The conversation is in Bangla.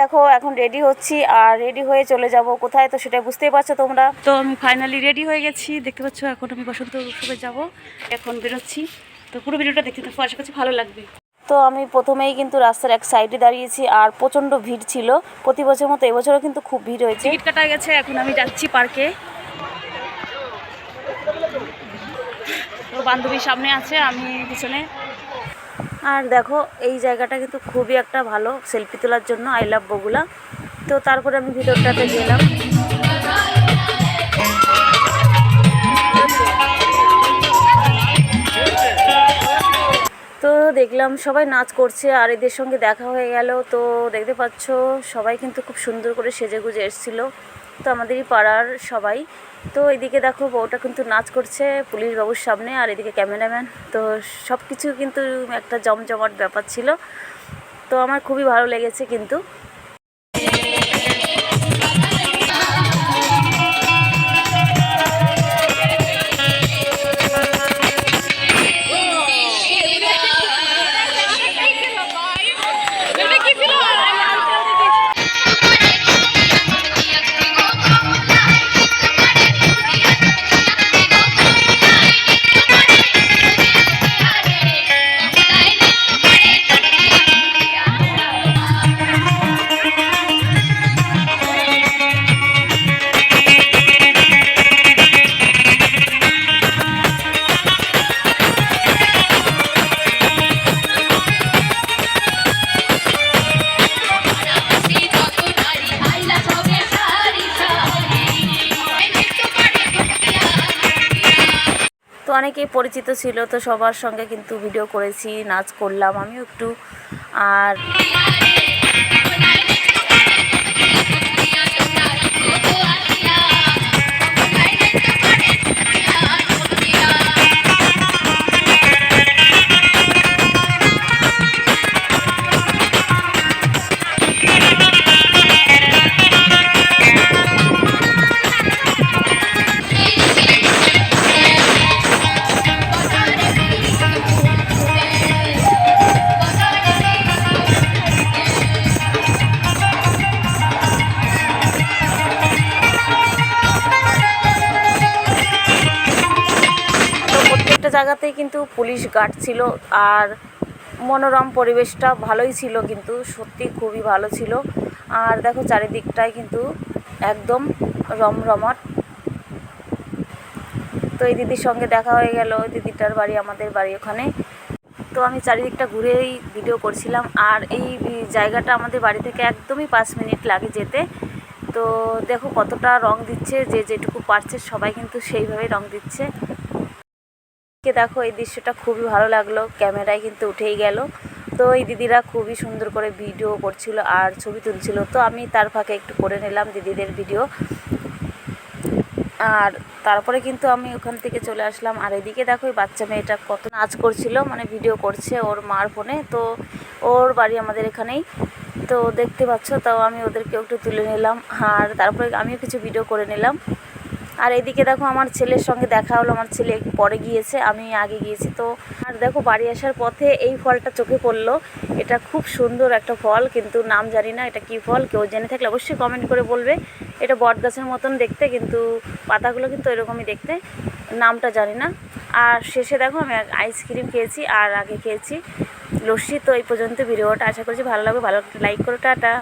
দেখো এখন রেডি হচ্ছি আর রেডি হয়ে চলে যাব। কোথায়? তো সেটা বুঝতেই পারছ তোমরা। তো আমি ফাইনালি রেডি হয়ে গেছি। দেখতে পাচ্ছ, এখন আমি বসন্ত উৎসবে যাব। এখন বেরোচ্ছি। তো পুরো ভিডিওটা দেখতে থাকো। আশা করছি ভালো লাগবে। তো আমি প্রথমেই কিন্তু রাস্তার এক সাইডে দাঁড়িয়েছি আর প্রচণ্ড ভিড় ছিল। প্রতি বছর মতো এবছরও কিন্তু খুব ভিড় হয়েছে। টিকিট কাটা গেছে, এখন আমি যাচ্ছি পার্কে তো বান্ধবীর সামনে আছে, আমি পিছনে। আর দেখো, এই জায়গাটা কিন্তু খুবই একটা ভালো সেলফি তোলার জন্য আই লাভ বগুলা। তো তারপরে আমি ভিতরটাতে গেলাম। তো দেখলাম সবাই নাচ করছে আর এদের সঙ্গে দেখা হয়ে গেল। তো দেখতে পাচ্ছ, সবাই কিন্তু খুব সুন্দর করে সেজে গুজে এসেছিল। তো আমাদেরই পাড়ার সবাই। তো এদিকে দেখো বউটা কিন্তু নাচ করছে পুলিশ বাবুর সামনে আর এদিকে ক্যামেরাম্যান। তো সব কিছু কিন্তু একটা জমজমাট ব্যাপার ছিল। তো আমার খুবই ভালো লেগেছে কিন্তু। অনেকেই পরিচিত ছিল তো সবার সঙ্গে কিন্তু ভিডিও করেছি নাচ করলাম আমিও একটু। আর জায়গাতেই কিন্তু পুলিশ গার্ড ছিল আর মনোরম পরিবেশটা ভালোই ছিল কিন্তু সত্যি খুবই ভালো ছিল। আর দেখো চারিদিকটাই কিন্তু একদম রমরমাট। তো এই দিদির সঙ্গে দেখা হয়ে গেল, ওই দিদিটার বাড়ি, আমাদের বাড়ি ওখানে। তো আমি চারিদিকটা ঘুরেই ভিডিও করছিলাম আর এই জায়গাটা আমাদের বাড়ি থেকে একদমই পাঁচ মিনিট লাগে যেতে। তো দেখো কতটা রং দিচ্ছে, যে যেটুকু পারছে সবাই কিন্তু সেইভাবেই রং দিচ্ছে। কে দেখো এই দৃশ্যটা খুবই ভালো লাগল, ক্যামেরায় কিন্তু উঠেই গেল। তো এই দিদিরা খুবই সুন্দর করে ভিডিও করছিল আর ছবি তুলছিল। তো আমি তার ফাঁকে একটু করে নিলাম দিদিদের ভিডিও। আর তারপরে কিন্তু আমি ওখান থেকে চলে আসলাম। আর এদিকে দেখো এই বাচ্চা মেয়েটা কত নাচ করছিল মানে ভিডিও করছে ওর মার ফোনে। তো ওর বাড়ি আমাদের এখানেই। তো দেখতে পাচ্ছ তাও আমি ওদেরকে একটু তুলে নিলাম। আর তারপরে আমিও কিছু ভিডিও করে নিলাম। আর এদিকে দেখো আমার ছেলের সঙ্গে দেখা হলো, আমার ছেলে পরে গিয়েছে, আমি আগে গিয়েছি। তো আর দেখো বাড়ি আসার পথে এই ফলটা চোখে পড়ল। এটা খুব সুন্দর একটা ফল, কিন্তু নাম জানি না এটা কী ফল, কেউ জেনে থাকলে অবশ্যই কমেন্ট করে বলবে। এটা বট গাছের মতন দেখতে, কিন্তু পাতাগুলো কিন্তু এরকমই দেখতে, নামটা জানি না। আর শেষে দেখো আমি আইসক্রিম খেয়েছি আর আগে খেয়েছি। লস্যি তো এই পর্যন্ত ভিডিওটা। আশা করছি ভালো লাগবে, ভালো লাইক করো, টাটা।